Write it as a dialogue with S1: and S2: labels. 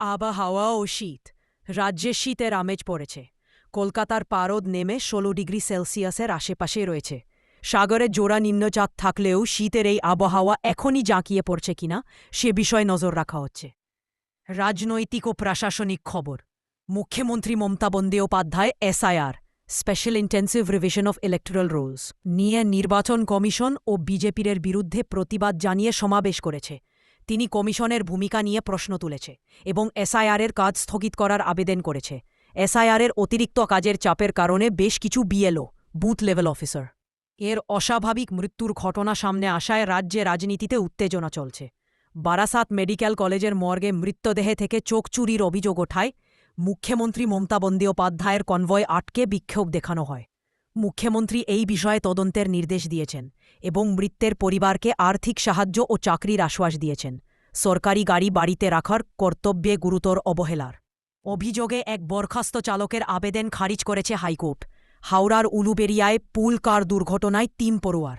S1: আবহাওয়া ও শীত। রাজ্যে শীতের আমেজ পড়েছে। কলকাতার পারদ নেমে ষোলো ডিগ্রি সেলসিয়াসের আশেপাশে রয়েছে। সাগরে জোড়া নিম্নচাপ থাকলেও শীতের এই আবহাওয়া এখনই জাঁকিয়ে পড়ছে কিনা সে বিষয়ে নজর রাখা হচ্ছে। রাজনৈতিক ও প্রশাসনিক খবর। মুখ্যমন্ত্রী Mamata Bandyopadhyay, SIR, special intensive revision of electoral rolls, নিয়ে নির্বাচন কমিশন ও বিজেপির বিরুদ্ধে প্রতিবাদ জানিয়ে সমাবেশ করেছে। তিনি কমিশনের ভূমিকা নিয়ে প্রশ্ন তুলেছে এবং এসআইআরের কাজ স্থগিত করার আবেদন করেছে। এসআইআরের অতিরিক্ত কাজের চাপের কারণে বেশ কিছু বিএলও, বুথ লেভেল অফিসার, এর অস্বাভাবিক মৃত্যুর ঘটনা সামনে আসায় রাজ্যে রাজনীতিতে উত্তেজনা চলছে। বারাসাত মেডিকেল কলেজের মর্গে মৃতদেহে থেকে চোখ চুরির অভিযোগ ওঠায় মুখ্যমন্ত্রী মমতা বন্দ্যোপাধ্যায়ের কনভয় আটকে বিক্ষোভ দেখানো হয়। মুখ্যমন্ত্রী এই বিষয়ে তদন্তের নির্দেশ দিয়েছেন এবং মৃত্যের পরিবারকে আর্থিক সাহায্য ও চাকরির আশ্বাস দিয়েছেন। সরকারি গাড়ি বাড়িতে রাখার কর্তব্যে গুরুতর অবহেলার। অভিযোগে এক বরখাস্ত চালকের আবেদন খারিজ করেছে হাইকোর্ট। হাওড়ার উলুবেরিয়ায় পুল কার দুর্ঘটনায় তিন পড়ুয়ার।